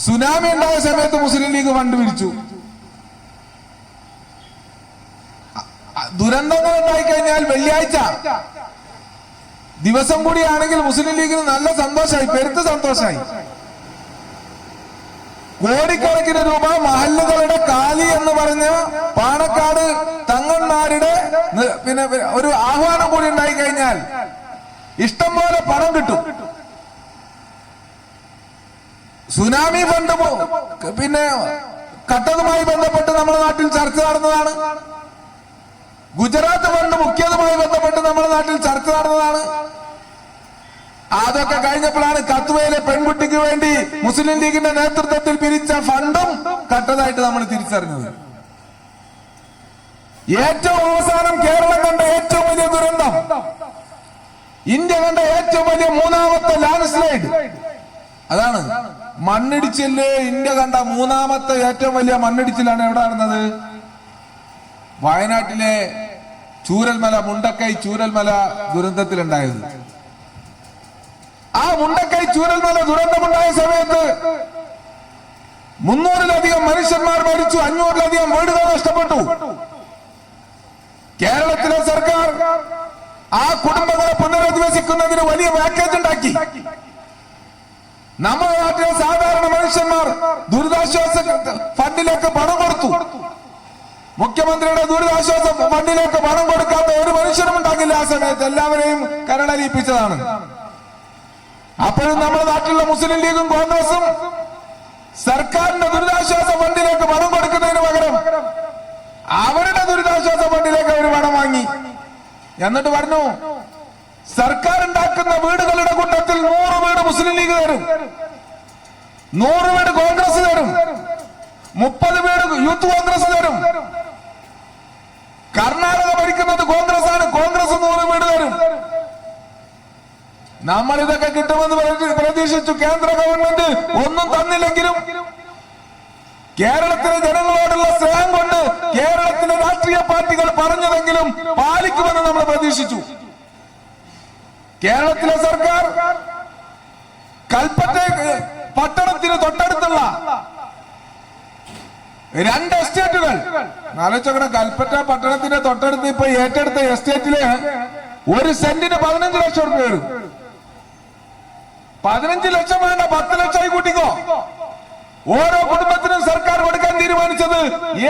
Tsunami ഉണ്ടായ സമയത്ത് മുസ്ലിം league fund പിരിച്ചു അ- ദുരന്തങ്ങൾ ഉണ്ടായി കഴിഞ്ഞാൽ വെള്ളിയാഴ്ച. ദിവസം കൂടിയാണെങ്കിൽ മുസ്ലിം ലീഗിന് നല്ല സന്തോഷമായി പെരുത്ത് സന്തോഷമായി കോടിക്കണക്കിന് രൂപ മഹല്ലുകളുടെ കാലി എന്ന് പറഞ്ഞ പാണക്കാട് തങ്ങന്മാരുടെ പിന്നെ ഒരു ആഹ്വാനം കൂടി ഉണ്ടായി കഴിഞ്ഞാൽ ഇഷ്ടം പോലെ പണം കിട്ടും. സുനാമി ഫണ്ട് പിന്നെ കട്ടതുമായി ബന്ധപ്പെട്ട് നമ്മുടെ നാട്ടിൽ ചർച്ച നടന്നതാണ്. ഗുജറാത്ത് ഫണ്ട് മുഖ്യതുമായി ബന്ധപ്പെട്ട് നമ്മുടെ നാട്ടിൽ ചർച്ച നടന്നതാണ്. അതൊക്കെ കഴിഞ്ഞപ്പോഴാണ് കത്തുവയിലെ പെൺകുട്ടിക്ക് വേണ്ടി മുസ്ലിം ലീഗിന്റെ നേതൃത്വത്തിൽ പിരിച്ച ഫണ്ടും കട്ടതായിട്ട് നമ്മൾ തിരിച്ചറിഞ്ഞത്. ഏറ്റവും അവസാനം കേരളം കണ്ട ഏറ്റവും വലിയ ദുരന്തം. ഇന്ത്യ കണ്ട ഏറ്റവും വലിയ മൂന്നാമത്തെ ലാൻഡ് സ്ലൈഡ് അതാണ്. മണ്ണിടിച്ചിൽ ഇന്ത്യ കണ്ട മൂന്നാമത്തെ ഏറ്റവും വലിയ മണ്ണിടിച്ചിലാണ് എവിടെ നടന്നത്? വയനാട്ടിലെ ചൂരൽമല മുണ്ടക്കൈ ചൂരൽമല ദുരന്തത്തിലുണ്ടായത്. ആ മുണ്ടക്കൈ ചൂരൽമല ദുരന്തമുണ്ടായ സമയത്ത് മുന്നൂറിലധികം മനുഷ്യന്മാർ മരിച്ചു അഞ്ഞൂറിലധികം വീടുകൾ നഷ്ടപ്പെട്ടു. കേരളത്തിലെ സർക്കാർ ആ കുടുംബങ്ങളെ പുനരധിവസിക്കുന്നതിന് വലിയ പാക്കേജ് ഉണ്ടാക്കി. നമ്മുടെ നാട്ടിലെ സാധാരണ മനുഷ്യന്മാർ ദുരിതാശ്വാസ ഫണ്ടിലേക്ക് പണം കൊടുത്തു. മുഖ്യമന്ത്രിയുടെ ദുരിതാശ്വാസ ഫണ്ടിലേക്ക് പണം കൊടുക്കാത്ത ഒരു മനുഷ്യനും ഉണ്ടാകില്ല ആ സമയത്ത്. എല്ലാവരെയും കരളലിയിപ്പിച്ചതാണ്. അപ്പോഴും നമ്മുടെ നാട്ടിലുള്ള മുസ്ലിം ലീഗും കോൺഗ്രസും സർക്കാരിന്റെ ദുരിതാശ്വാസ ഫണ്ടിലേക്ക് പണം കൊടുക്കുന്നതിന് പകരം അവരുടെ ദുരിതാശ്വാസ ഫണ്ടിലേക്ക് അവർ പണം വാങ്ങി. എന്നിട്ട് പറഞ്ഞു സർക്കാർ ഉണ്ടാക്കുന്ന വീടുകളുടെ കൂട്ടത്തിൽ നൂറ് വീട് മുസ്ലിം ലീഗ് തരും. നൂറ് വീട് കോൺഗ്രസ് തരും. മുപ്പത് വീട് യൂത്ത് കോൺഗ്രസ് തരും. കർണാടക ഭരിക്കുന്നത് കോൺഗ്രസ് ആണ് കോൺഗ്രസ് നൂറ് വീട് തരും. നമ്മൾ ഇതൊക്കെ കിട്ടുമെന്ന് പ്രതി- പ്രതീക്ഷിച്ചു കേന്ദ്ര ഗവൺമെന്റ് ഒന്നും തന്നില്ലെങ്കിലും കേരളത്തിലെ ജനങ്ങളോടുള്ള സ്നേഹം കൊണ്ട് കേരളത്തിലെ രാഷ്ട്രീയ പാർട്ടികൾ പറഞ്ഞതെങ്കിലും പാലിക്കുമെന്ന് നമ്മൾ പ്രതീക്ഷിച്ചു. കേരളത്തിലെ സർക്കാർ കൽപ്പറ്റ പട്ടണത്തിന് തൊട്ടടുത്തുള്ള രണ്ട് എസ്റ്റേറ്റുകൾ. ആലോചിച്ചോക്കണം കൽപ്പറ്റ പട്ടണത്തിന്റെ തൊട്ടടുത്ത് ഇപ്പൊ ഏറ്റെടുത്ത എസ്റ്റേറ്റിൽ ഒരു സെന്റിന് പതിനഞ്ച് ലക്ഷം റുപ്യ വരും. പതിനഞ്ച് ലക്ഷം വേണ്ട പത്ത് ലക്ഷമായി കൂട്ടിക്കോ. ഓരോ കുടുംബത്തിനും സർക്കാർ കൊടുക്കാൻ തീരുമാനിച്ചത്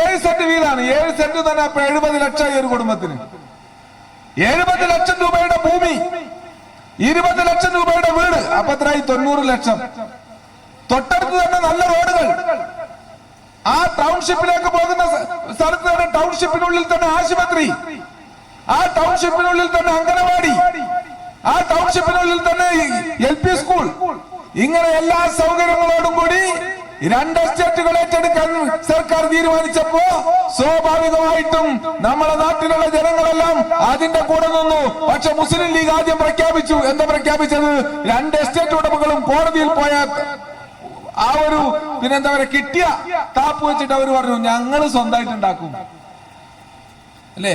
ഏഴ് സെന്റ് വീതാണ് ഏഴ് സെന്റ് തന്നെ അപ്പൊ എഴുപത് ലക്ഷമായി ഒരു കുടുംബത്തിന്. എഴുപത് ലക്ഷം രൂപയുടെ ഭൂമി ഇരുപത് ലക്ഷം രൂപയുടെ വീട്. അപ്പത്രായി തൊണ്ണൂറ് ലക്ഷം. തൊട്ടടുത്ത് തന്നെ നല്ല റോഡുകൾ. ആ ടൗൺഷിപ്പിലേക്ക് പോകുന്ന സ്ഥലത്ത് തന്നെ ടൗൺഷിപ്പിനുള്ളിൽ തന്നെ ആശുപത്രി. ആ ടൗൺഷിപ്പിനുള്ളിൽ തന്നെ അംഗനവാടി. ആ ടൗൺഷിപ്പിനുള്ളിൽ തന്നെ എൽ പി സ്കൂൾ. ഇങ്ങനെ എല്ലാ സൗകര്യങ്ങളോടും കൂടി രണ്ട് എസ്റ്റേറ്റുകൾ ഏറ്റെടുക്കാൻ സർക്കാർ തീരുമാനിച്ചപ്പോ സ്വാഭാവികമായിട്ടും നമ്മുടെ നാട്ടിലുള്ള ജനങ്ങളെല്ലാം അതിന്റെ കൂടെ നിന്നു. പക്ഷെ മുസ്ലിം ലീഗ് ആദ്യം പ്രഖ്യാപിച്ചു. എന്താ പ്രഖ്യാപിച്ചത്? രണ്ട് എസ്റ്റേറ്റ് ഉടമകളും കോടതിയിൽ പോയ ആ ഒരു പിന്നെന്താ പറയാ കിട്ടിയ താപ്പ് വെച്ചിട്ട് അവർ പറഞ്ഞു ഞങ്ങൾ സ്വന്തമായിട്ട് ഉണ്ടാക്കും. അല്ലേ?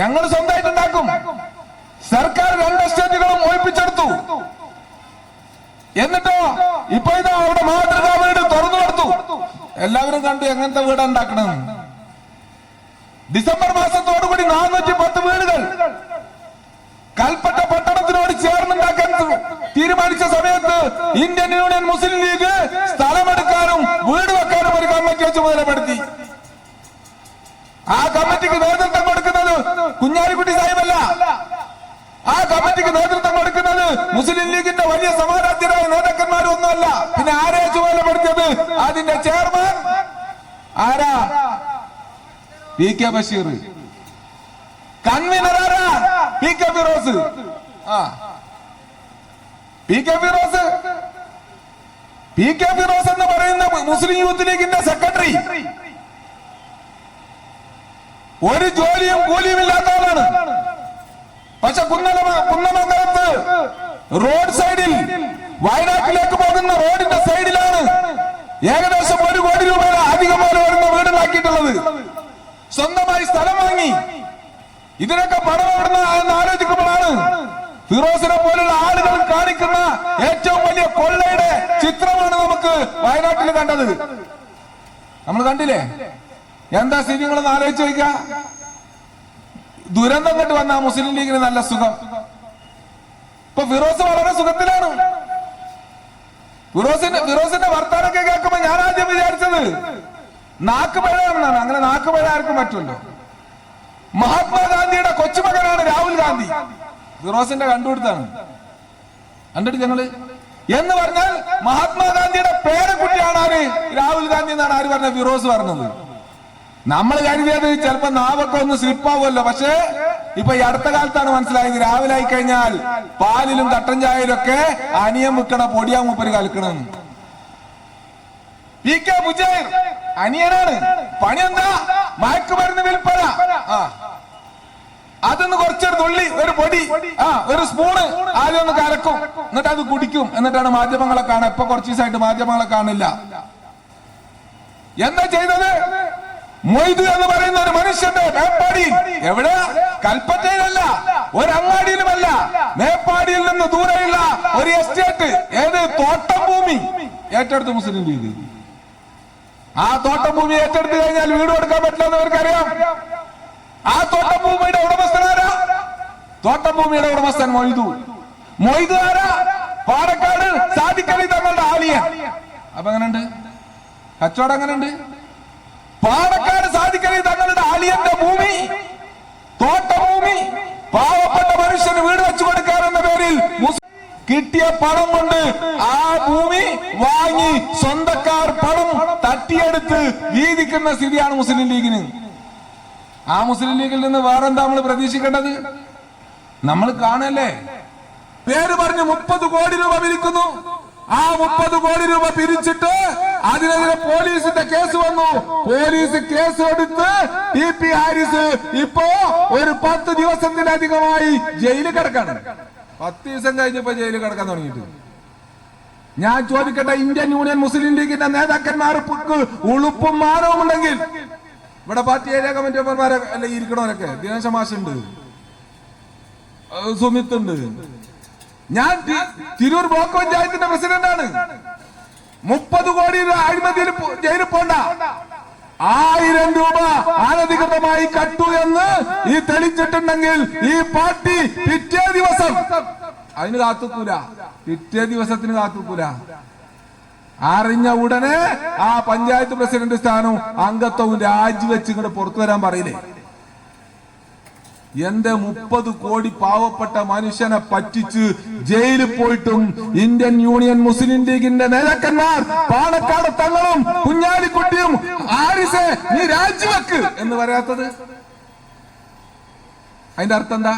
ഞങ്ങൾ സ്വന്തമായിട്ട് ഉണ്ടാക്കും. സർക്കാർ രണ്ട് എസ്റ്റേറ്റുകളും ഒഴിപ്പിച്ചെടുത്തു. എന്നിട്ടോ? ഇപ്പൊ ഇതാ അവിടെ മാതൃകാ വീട് തുറന്നു കൊടുത്തു. എല്ലാവരും കണ്ടു എങ്ങനത്തെ വീട് ഉണ്ടാക്കണം ഡിസംബർ മാസത്തോടുകൂടി നാനൂറ്റി പത്ത് വീടുകൾ. കൽപ്പറ്റ പട്ടണത്തിനോട് ചേർന്നുണ്ടാക്കാൻ തീരുമാനിച്ച സമയത്ത് ഇന്ത്യൻ യൂണിയൻ മുസ്ലിം ലീഗ് സ്ഥലമെടുക്കാനും വീട് വെക്കാനും ഒരു കമ്മിറ്റി വെച്ച് മുതലപ്പെടുത്തി ആ കമ്മിറ്റിക്ക് നേതൃത്വം കൊടുക്കുന്നത് കുഞ്ഞാലിക്കുട്ടി സാഹിബല്ല ആ കമ്മിറ്റിക്ക് നേതൃത്വം കൊടുക്കുന്നത് മുസ്ലിം ലീഗിന്റെ വലിയ സമാരാധ്യരായ നേതാക്കന്മാരും ഒന്നുമല്ല പിന്നെ ആരെ ചുമതലപ്പെടുത്തിയത് അതിന്റെ ചെയർമാൻ ആരാ? P K Basheer. കൺവീനർ ആരാ? P K Firoz. ആ. P K Firoz. P K Firoz എന്ന് പറയുന്ന മുസ്ലിം യൂത്ത് ലീഗിന്റെ സെക്രട്ടറി. ഒരു ജോലിയും കൂലിയും ഇല്ലാത്ത ആളാണ്. പക്ഷെ കുന്നമംഗലത്ത് റോഡ് സൈഡിൽ വയനാട്ടിലേക്ക് പോകുന്ന റോഡിന്റെ സൈഡിലാണ് ഏകദേശം ഒരു കോടി രൂപയുടെ അധികം പോലെ വരുന്ന വീടുണ്ടാക്കിയിട്ടുള്ളത് സ്വന്തമായി സ്ഥലം വാങ്ങി. ഇതിനൊക്കെ പണം എവിടുന്ന ആലോചിക്കുമ്പോഴാണ് ഫിറോസിനെ പോലുള്ള ആളുകൾ കാണിക്കുന്ന ഏറ്റവും വലിയ കൊള്ളയുടെ ചിത്രമാണ് നമുക്ക് വയനാട്ടിൽ കണ്ടത്. നമ്മൾ കണ്ടില്ലേ? എന്താ സ്ഥിതി നിങ്ങളൊന്ന് ആലോചിച്ച് നോക്കുക ദുരന്തം കണ്ട് വന്ന മുസ്ലിം ലീഗിന് നല്ല സുഖം. ഇപ്പൊ ഫിറോസ് വളരെ സുഖത്തിലാണ്. ഫിറോസിന്റെ ഫിറോസിന്റെ വർത്താനൊക്കെ കേൾക്കുമ്പോ ഞാൻ ആദ്യം വിചാരിച്ചത് നാക്ക് പഴയാണെന്നാണ് അങ്ങനെ നാക്ക് പഴ ആർക്കും പറ്റുമല്ലോ മഹാത്മാഗാന്ധിയുടെ കൊച്ചുമകനാണ് രാഹുൽ ഗാന്ധി. ഫിറോസിന്റെ കണ്ടുപിടുത്താണ്. കണ്ടിട്ട് ഞങ്ങൾ? എന്ന് പറഞ്ഞാൽ മഹാത്മാഗാന്ധിയുടെ പേരക്കുട്ടിയാണ് ആര്? രാഹുൽ ഗാന്ധി എന്നാണ് ആര് പറഞ്ഞത്? ഫിറോസ് പറഞ്ഞത്. നമ്മൾ കരുതിയത് ചിലപ്പോ നാവൊക്കെ ഒന്ന് സ്ലിപ്പാവുമല്ലോ. പക്ഷേ ഇപ്പൊ ഈ അടുത്ത കാലത്താണ് മനസ്സിലായത്. രാവിലെ ആയി കഴിഞ്ഞാൽ പാലിലും കട്ടൻ ചായയിലും ഒക്കെ അനിയം വിൽക്കണ പൊടിയാ മൂപ്പര് കലക്കണെന്ന് പി കെ മുജൈർ അനിയനാണ്. പണി എന്താ മയക്കുമരുന്ന് വിൽപ്പന. ആ. അതൊന്ന് കുറച്ചൊരു തുള്ളി ഒരു പൊടി ആ ഒരു സ്പൂണ് ആദ്യം ഒന്ന് കലക്കും. എന്നിട്ട് അത് കുടിക്കും. എന്നിട്ടാണ് മാധ്യമങ്ങളെ കാണുക. ഇപ്പൊ കുറച്ച് ദിവസമായിട്ട് മാധ്യമങ്ങളെ കാണില്ല എന്താ ചെയ്തത്? മൊയ്തു എന്ന് പറയുന്ന ഒരു മനുഷ്യന്റെ മേപ്പാടിയിൽ എവിടെ? കൽപ്പറ്റയിലല്ല. ഒരു അങ്ങാടിയിലുമല്ല. മേപ്പാടിയിൽ നിന്ന് ദൂരെയുള്ള ഒരു എസ്റ്റേറ്റ്. ഏത്? തോട്ടം ഭൂമി. ഏറ്റെടുത്ത് മുസ്ലിം ലീഗ്. ആ തോട്ടം ഭൂമി ഏറ്റെടുത്തു കഴിഞ്ഞാൽ വീട് കൊടുക്കാൻ പറ്റില്ല എന്ന് അവർക്കറിയാം. ആ തോട്ടം ഭൂമിയുടെ ഉടമസ്ഥനാരാ തോട്ടം ഭൂമിയുടെ ഉടമസ്ഥൻ മൊയ്തു. മൊയ്തു ആരാ? പാലക്കാട് സാധിക്കലി തങ്ങളുടെ ആലിയ അപ്പൊ എങ്ങനെയുണ്ട് കച്ചവടം എങ്ങനെയുണ്ട് പാലക്കാട് സാധിക്കലി തങ്ങളുടെ ആലിയന്റെ ഭൂമി തോട്ടഭൂമി പാവപ്പെട്ട മനുഷ്യന് വീട് വെച്ചു മുസ് കിട്ടിയ പണം കൊണ്ട് ആ ഭൂമി വാങ്ങി സ്വന്തക്കാർ പണം തട്ടിയെടുത്ത് വീതിക്കുന്ന സ്ഥിതിയാണ് മുസ്ലിം ലീഗിന്. ആ മുസ്ലിം ലീഗിൽ നിന്ന് വേറെന്താ നമ്മൾ പ്രതീക്ഷിക്കേണ്ടത്? നമ്മൾ കാണല്ലേ? പേര് പറഞ്ഞ് മുപ്പത് കോടി രൂപ വിരിക്കുന്നു. ആ മുപ്പത് കോടി രൂപ പിരിച്ചിട്ട് അതിനെതിരെ പോലീസിന്റെ കേസ് വന്നു. പോലീസ് കേസ് എടുത്ത് ടി പി ഹാരിസ് ഇപ്പോ ഒരു പത്ത് ദിവസത്തിലധികമായി ജയിലിൽ കിടക്കാണ്. പത്ത് ദിവസം കഴിഞ്ഞപ്പോ ജയിലിൽ കിടക്കാൻ തുടങ്ങിയിട്ട്. ഞാൻ ചോദിക്കട്ടെ ഇന്ത്യൻ യൂണിയൻ മുസ്ലിം ലീഗിന്റെ നേതാക്കന്മാർക്ക് ഉളുപ്പും മാനവും ഉണ്ടെങ്കിൽ ഇവിടെ പാർട്ടി ഏരിയ കമ്മിറ്റി മെമ്പർമാരെ അല്ലെ ഇരിക്കണവരൊക്കെ? ദിനേശ മാഷുണ്ട്. സുമിത്ത് ഉണ്ട്. ഞാൻ തിരൂർ ബ്ലോക്ക് പഞ്ചായത്തിന്റെ പ്രസിഡന്റാണ്. മുപ്പത് കോടി അഴിമതിയിൽ ജയിലിൽ പോണ്ട. ആയിരം രൂപ അനധികൃതമായി കട്ടു എന്ന് ഈ തെളിച്ചിട്ടുണ്ടെങ്കിൽ ഈ പാർട്ടി പിറ്റേ ദിവസം അതിന് കാത്തുക്കൂല. പിറ്റേ ദിവസത്തിന് കാത്തുക്കൂല. അറിഞ്ഞ ഉടനെ ആ പഞ്ചായത്ത് പ്രസിഡന്റ് സ്ഥാനവും അംഗത്വവും രാജിവെച്ച് ഇങ്ങോട്ട് പുറത്തു വരാൻ പറയില്ലേ? എന്റെ മുപ്പത് കോടി പാവപ്പെട്ട മനുഷ്യനെ പറ്റിച്ച് ജയിലിൽ പോയിട്ടും ഇന്ത്യൻ യൂണിയൻ മുസ്ലിം ലീഗിന്റെ നേതാക്കന്മാർ പാണക്കാട് തങ്ങളും കുഞ്ഞാലിക്കുട്ടിയും ആരിസെ നീ രാജിവെക്ക് എന്ന് പറയാത്തത്? അതിന്റെ അർത്ഥം എന്താ?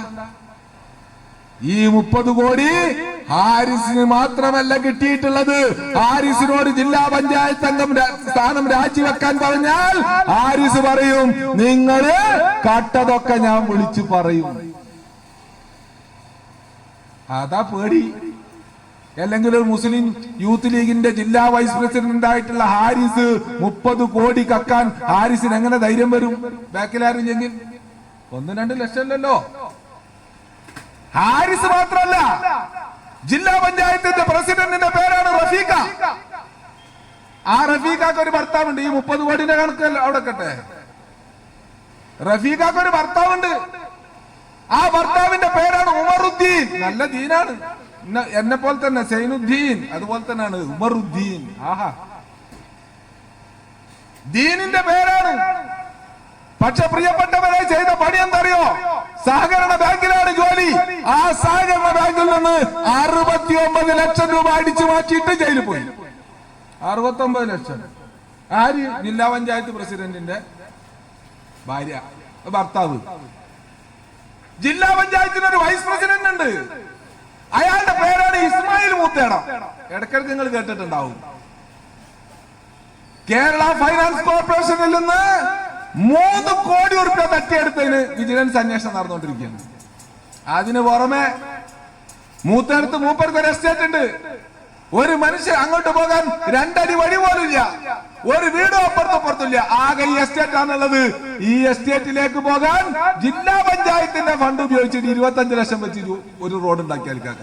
ഈ മുപ്പത് കോടി ഹാരിസിന് മാത്രമല്ല കിട്ടിയിട്ടുള്ളത്. ഹാരിസിനോട് ജില്ലാ പഞ്ചായത്ത് അംഗം സ്ഥാനം രാജിവെക്കാൻ പറഞ്ഞാൽ ഹാരിസ് പറയും നിങ്ങൾ കട്ടതൊക്കെ ഞാൻ വിളിച്ചു പറയും. അതാ പേടി. അല്ലെങ്കിൽ ഒരു മുസ്ലിം യൂത്ത് ലീഗിന്റെ ജില്ലാ വൈസ് പ്രസിഡന്റ് ആയിട്ടുള്ള ഹാരിസ് മുപ്പത് കോടി കക്കാൻ ഹാരിസിന് എങ്ങനെ ധൈര്യം വരും? ബാക്കിലായിരുന്നെങ്കിൽ ഒന്നും രണ്ട് ലക്ഷമല്ലല്ലോ. ഹാരിസ് മാത്രമല്ല ജില്ലാ പഞ്ചായത്തിന്റെ പ്രസിഡന്റിന്റെ പേരാണ് റഫീഖ. ആ റഫീഖാക്ക് ഒരു ഭർത്താവുണ്ട്. ഈ മുപ്പത് കോടിന്റെ കണക്ക് അവിടെ കട്ടെ റഫീഖാക്ക് ഒരു ഭർത്താവുണ്ട്. ആ ഭർത്താവിന്റെ പേരാണ് ഉമറുദ്ദീൻ. നല്ല ദീനാണ്. എന്നെ പോലെ തന്നെ സൈനുദ്ദീൻ. അതുപോലെ തന്നെയാണ് ഉമറുദ്ദീൻ. ആഹാ. ദീനിന്റെ പേരാണ്. പക്ഷെ പ്രിയപ്പെട്ടവരെ ചെയ്ത പണി എന്തറിയോ സഹകരണ ബാങ്കിലാണ് ജോലി. ആ സഹകരണ ബാങ്കിൽ നിന്ന് അറുപത്തി ഒമ്പത് ലക്ഷം രൂപ അടിച്ചു മാറ്റിയിട്ട് ജയിലിൽ പോയി. അറുപത്തി ഒമ്പത് ലക്ഷം. ആര്? ജില്ലാ പഞ്ചായത്ത് പ്രസിഡന്റിന്റെ ഭാര്യ. ഭർത്താവ്. ജില്ലാ പഞ്ചായത്തിന് ഒരു വൈസ് പ്രസിഡന്റ് ഉണ്ട്. അയാളുടെ പേരാണ് ഇസ്മായിൽ മൂത്തേടം. ഇടക്കിടക്ക് നിങ്ങൾ കേട്ടിട്ടുണ്ടാവും. കേരള ഫൈനാൻസ് കോർപ്പറേഷനിൽ നിന്ന് മൂന്ന് കോടി ഉറുപ്പ്യ തട്ടിയെടുത്തതിന് വിജിലൻസ് അന്വേഷണം നടന്നുകൊണ്ടിരിക്കുകയാണ്. അതിന് പുറമെ മൂത്തടുത്ത് മൂപ്പർക്ക് ഒരു എസ്റ്റേറ്റ് ഉണ്ട്. ഒരു മനുഷ്യൻ അങ്ങോട്ട് പോകാൻ രണ്ടടി വഴി പോലും ഇല്ല ഒരു വീടും അപ്പുറത്തും പുറത്തില്ല ആകെ ഈ എസ്റ്റേറ്റ് ആണുള്ളത്. ഈ എസ്റ്റേറ്റിലേക്ക് പോകാൻ ജില്ലാ പഞ്ചായത്തിന്റെ ഫണ്ട് ഉപയോഗിച്ചിട്ട് ഇരുപത്തഞ്ച് ലക്ഷം വെച്ച് ഒരു- റോഡ് ഉണ്ടാക്കി അൽക്കാക്ക.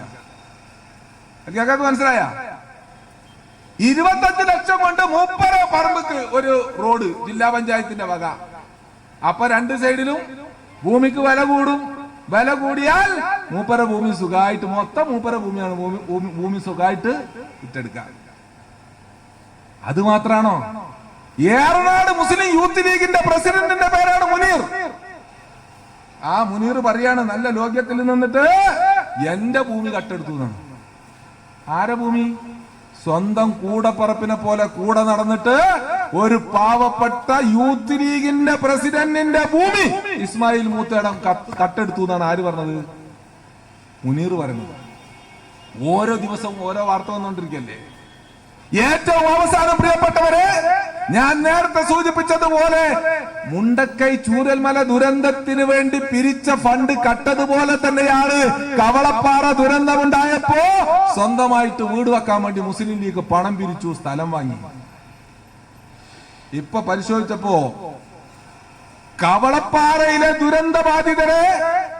അൽക്കാക്കാക്ക് മനസ്സിലായ? ഇരുപത്തഞ്ച് ലക്ഷം കൊണ്ട് മൂപ്പര പറമ്പക്ക് ഒരു റോഡ് ജില്ലാ പഞ്ചായത്തിന്റെ വക. അപ്പൊ രണ്ട് സൈഡിലും ഭൂമിക്ക് വില കൂടും. വില കൂടിയാൽ മൂപ്പര ഭൂമി സുഖമായിട്ട് മൊത്തം മൂപ്പര ഭൂമിയാണ് ഭൂമി ഭൂമി- സുഖമായിട്ട് വിറ്റെടുക്കാം അത് മാത്രാണോ? ഏറനാട് മുസ്ലിം യൂത്ത് ലീഗിന്റെ പ്രസിഡന്റിന്റെ പേരാണ് മുനീർ. ആ മുനീർ പറയാണ് നല്ല ലോക്യത്തിൽ നിന്നിട്ട് എന്റെ ഭൂമി കട്ടെടുത്തു എന്നാണ്. ആരെ ഭൂമി? സ്വന്തം കൂടപ്പറപ്പിനെ പോലെ കൂടെ നടന്നിട്ട് ഒരു പാവപ്പെട്ട യൂത്ത് ലീഗിന്റെ പ്രസിഡന്റിന്റെ ഭൂമി. ഇസ്മായിൽ മൂത്തേടം കട്ടെടുത്തു എന്നാണ് ആര് പറഞ്ഞത്? മുനീർ പറയുന്നത്. ഓരോ ദിവസവും ഓരോ വാർത്ത വന്നുകൊണ്ടിരിക്കല്ലേ ഏറ്റവും അവസാനം പ്രിയപ്പെട്ടവരെ ഞാൻ നേരത്തെ സൂചിപ്പിച്ചതുപോലെ മുണ്ടക്കൈ ചൂരൽമല ദുരന്തത്തിന് വേണ്ടി പിരിച്ച ഫണ്ട് കട്ടതുപോലെ തന്നെയാണ് കവളപ്പാറ ദുരന്തമുണ്ടായപ്പോ സ്വന്തമായിട്ട് വീട് വെക്കാൻ വേണ്ടി മുസ്ലിം ലീഗ് പണം പിരിച്ചു സ്ഥലം വാങ്ങി. ഇപ്പൊ പരിശോധിച്ചപ്പോ കവളപ്പാറയിലെ ദുരന്ത ബാധിതരെ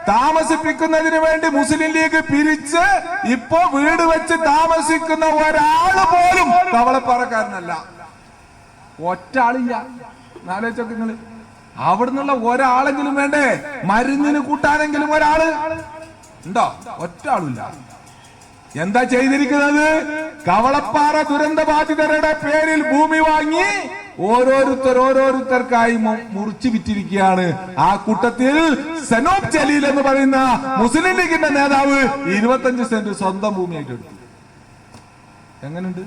താമസിപ്പിക്കുന്നതിന് വേണ്ടി മുസ്ലിം ലീഗ് പിരിച്ച് ഇപ്പോ വീട് വെച്ച് താമസിക്കുന്ന ഒരാൾ പോലും കവളപ്പാറക്കാരനല്ല. ഒറ്റ ആളില്ല നാലോചൊക്കെ നിങ്ങൾ അവിടുന്നുള്ള ഒരാളെങ്കിലും വേണ്ടേ? മരുന്നിന് കൂട്ടാനെങ്കിലും ഒരാൾ. ഉണ്ടോ? ഒറ്റ ആളില്ല എന്താ ചെയ്തിരിക്കുന്നത്? കവളപ്പാറ ദുരന്ത ബാധിതരുടെ പേരിൽ ഭൂമി വാങ്ങി ഓരോരുത്തർ ഓരോരുത്തർക്കായി മുറിച്ചു വിറ്റിരിക്കുകയാണ്. ആ കൂട്ടത്തിൽ സനോബ് ജലീൽ എന്ന് പറയുന്ന മുസ്ലിം ലീഗിന്റെ നേതാവ് ഇരുപത്തഞ്ച് സെന്റ് സ്വന്തം ഭൂമിയായിട്ട് എടുത്തു. എങ്ങനെയുണ്ട്